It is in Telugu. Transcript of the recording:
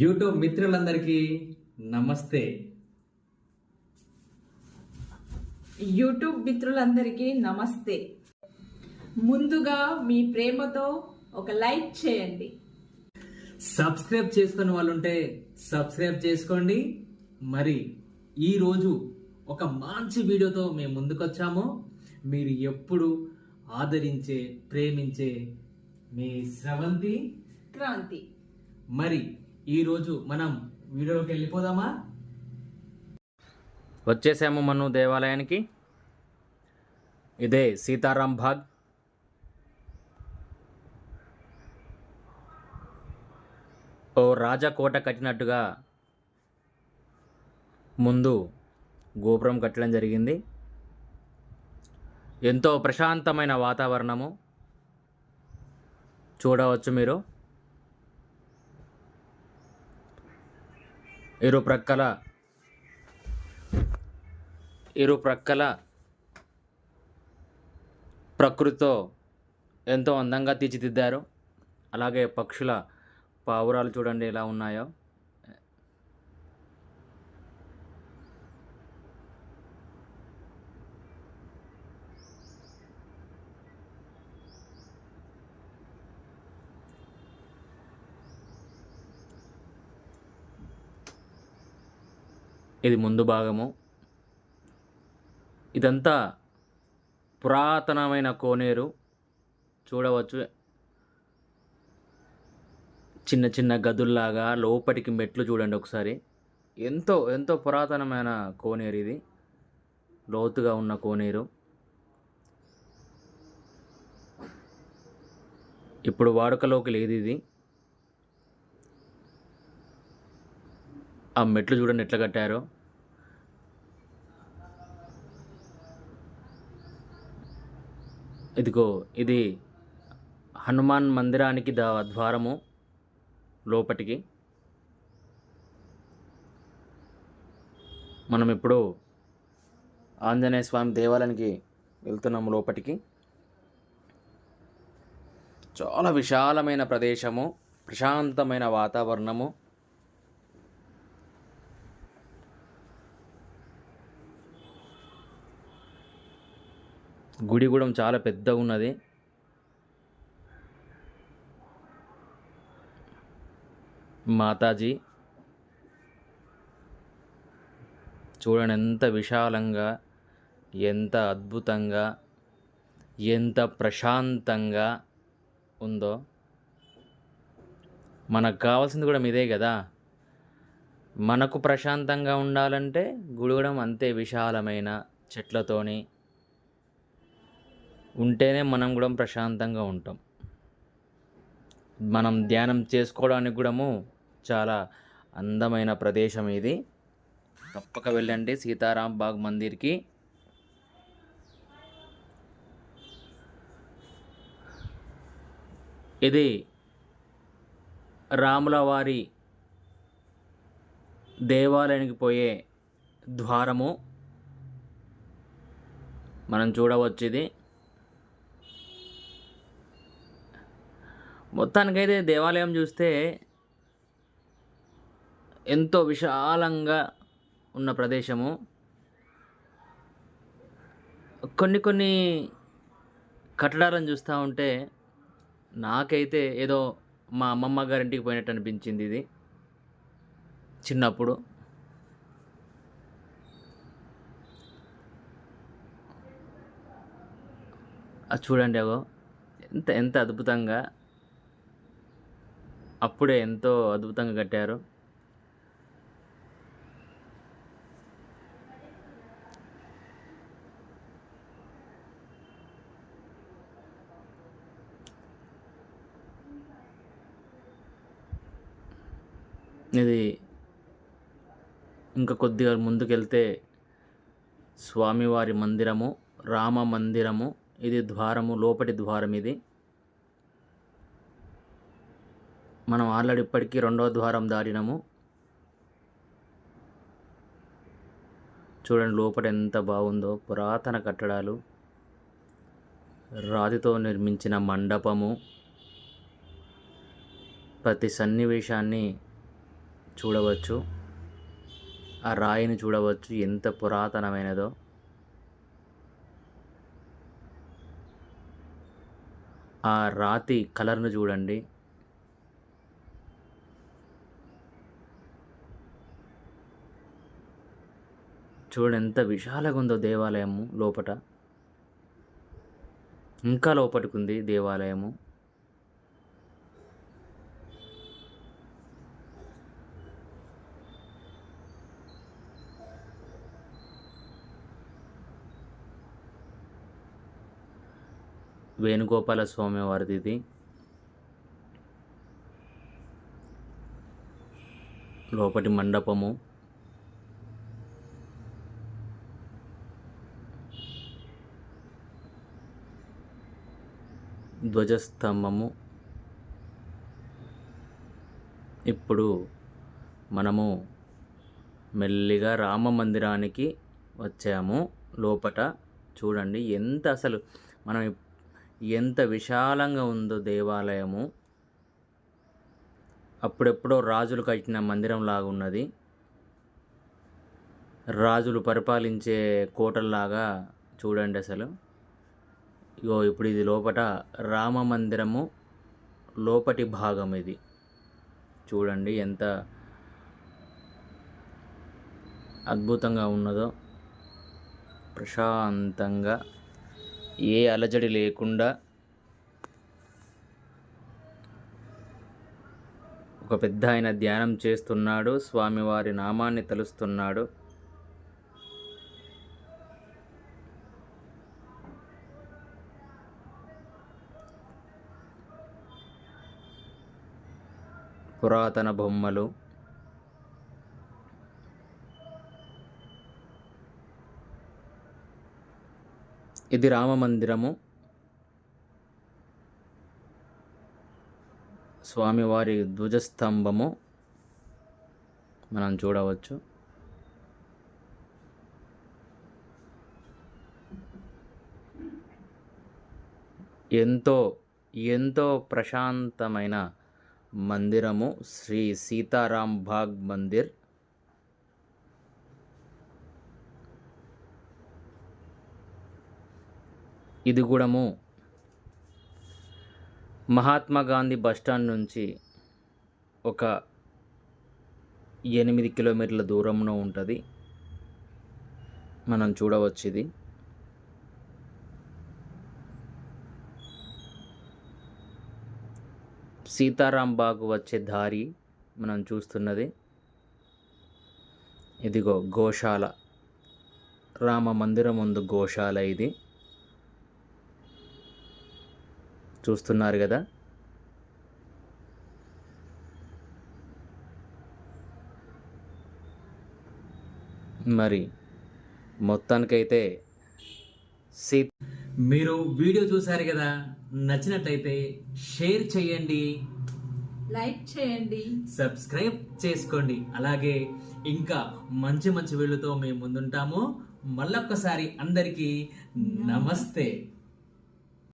యూట్యూబ్ మిత్రులందరికీ నమస్తే. యూట్యూబ్ మిత్రులందరికీ నమస్తే. ముందుగా మీ ప్రేమతో ఒక లైక్ చేయండి. సబ్స్క్రైబ్ చేసుకుని వాళ్ళు ఉంటే సబ్స్క్రైబ్ చేసుకోండి. మరి ఈరోజు ఒక మంచి వీడియోతో మేము ముందుకొచ్చాము. మీరు ఎప్పుడు ఆదరించే ప్రేమించే మీ స్రవంతి. క్రాంతి. మరి ఈరోజు మనం వీడియోలోకి వెళ్ళిపోదామా? వచ్చేసాము మనం దేవాలయానికి. ఇదే సీతారాం భాగ్. ఓ రాజకోట కట్టినట్టుగా ముందు గోపురం కట్టడం జరిగింది. ఎంతో ప్రశాంతమైన వాతావరణము. చూడవచ్చు మీరు. ఇరుప్రక్కల ఇరుప్రక్కల ప్రకృతితో ఎంతో అందంగా తీర్చిదిద్దారు. అలాగే పక్షుల పావురాలు చూడండి ఎలా ఉన్నాయో. ఇది ముందు భాగము. ఇదంతా పురాతనమైన కోనేరు. చూడవచ్చు. చిన్న చిన్న గదుల్లాగా లోపటికి మెట్లు చూడండి ఒకసారి. ఎంతో ఎంతో పురాతనమైన కోనేరు ఇది. లోతుగా ఉన్న కోనేరు. ఇప్పుడు వాడుకలోకి లేదు ఇది. ఆ మెట్లు చూడండి ఎట్లా కట్టారో. ఇదిగో ఇది హనుమాన్ మందిరానికి దా ద్వారము లోపటికి. మనం ఇప్పుడు ఆంజనేయ స్వామి దేవాలయానికి వెళ్తున్నాము లోపటికి. చాలా విశాలమైన ప్రదేశము ప్రశాంతమైన వాతావరణము. గుడి కూడా చాలా పెద్దగా ఉన్నది. మాతాజీ. చూడండి ఎంత విశాలంగా ఎంత అద్భుతంగా ఎంత ప్రశాంతంగా ఉందో. మనకు కావాల్సింది కూడా ఇదే కదా. మనకు ప్రశాంతంగా ఉండాలంటే గుడి కూడా అంతే విశాలమైన చెట్లతోని ఉంటేనే మనం కూడా ప్రశాంతంగా ఉంటాం. మనం ధ్యానం చేసుకోవడానికి కూడా చాలా అందమైన ప్రదేశం ఇది. తప్పక వెళ్ళండి సీతారాం బాగ్ మందిర్కి. ఇది రాముల వారి దేవాలయానికి పోయే ద్వారము. మనం చూడవచ్చు ఇది. మొత్తానికైతే దేవాలయం చూస్తే ఎంతో విశాలంగా ఉన్న ప్రదేశము. కొన్ని కొన్ని కట్టడాలను చూస్తూ ఉంటే నాకైతే ఏదో మా అమ్మమ్మ గారింటికి పోయినట్టు అనిపించింది ఇది. చిన్నప్పుడు. అది చూడండి అగో ఎంత ఎంత అద్భుతంగా అప్పుడే ఎంతో అద్భుతంగా కట్టారు. ఇది ఇంకా కొద్దిగా ముందుకెళ్తే స్వామివారి మందిరము రామ మందిరము ఇది ద్వారము లోపటి ద్వారం ఇది. మనం ఆల్రెడీ ఇప్పటికీ రెండవ ద్వారం దాటినాము. చూడండి లోపల ఎంత బాగుందో. పురాతన కట్టడాలు. రాతితో నిర్మించిన మండపము. ప్రతి సన్నివేశాన్ని చూడవచ్చు. ఆ రాయిని చూడవచ్చు. ఎంత పురాతనమైనదో. ఆ రాతి కలర్ను చూడండి. చూడండి ఎంత విశాలంగా ఉందో దేవాలయము లోపట. ఇంకా లోపటికి ఉంది దేవాలయము. వేణుగోపాల స్వామి వారిది. ఇది లోపటి మండపము. ధ్వజస్తంభము. ఇప్పుడు మనము మెల్లిగా రామ మందిరానికి వచ్చాము. లోపట చూడండి ఎంత అసలు మనం ఎంత విశాలంగా ఉందో దేవాలయము. అప్పుడెప్పుడో రాజులు కట్టిన మందిరం లాగా ఉన్నది. రాజులు పరిపాలించే కోటల్లాగా చూడండి అసలు. ఇగో ఇప్పుడు ఇది లోపట రామ మందిరము లోపటి భాగం ఇది. చూడండి ఎంత అద్భుతంగా ఉన్నదో. ప్రశాంతంగా. ఏ అలజడి లేకుండా ఒక పెద్ద ఆయన ధ్యానం చేస్తున్నాడు. స్వామివారి నామాన్ని తలుస్తున్నాడు. పురాతన బొమ్మలు. ఇది రామ మందిరము. స్వామివారి ధ్వజస్తంభము. మనం చూడవచ్చు. ఎంతో ఎంతో ప్రశాంతమైన మందిరము శ్రీ సీతారాం బాగ్ మందిర్. ఇది కూడాము మహాత్మా గాంధీ బస్టాండ్ నుంచి ఒక ఎనిమిది కిలోమీటర్ల దూరంలో ఉంటుంది. మనం చూడవచ్చు ఇది సీతారాంబాగ్ వచ్చే దారి మనం చూస్తున్నది. ఇదిగో గోశాల. రామ మందిరం ముందు గోశాల ఇది. చూస్తున్నారు కదా? మరి మొత్తానికైతే సీ మీరు వీడియో చూసారు కదా నచ్చినట్లయితే షేర్ చేయండి. లైక్ చేయండి. సబ్స్క్రైబ్ చేసుకోండి. అలాగే ఇంకా మంచి మంచి వీళ్ళతో మేము ముందుంటాము. మళ్ళొక్కసారి అందరికీ నమస్తే.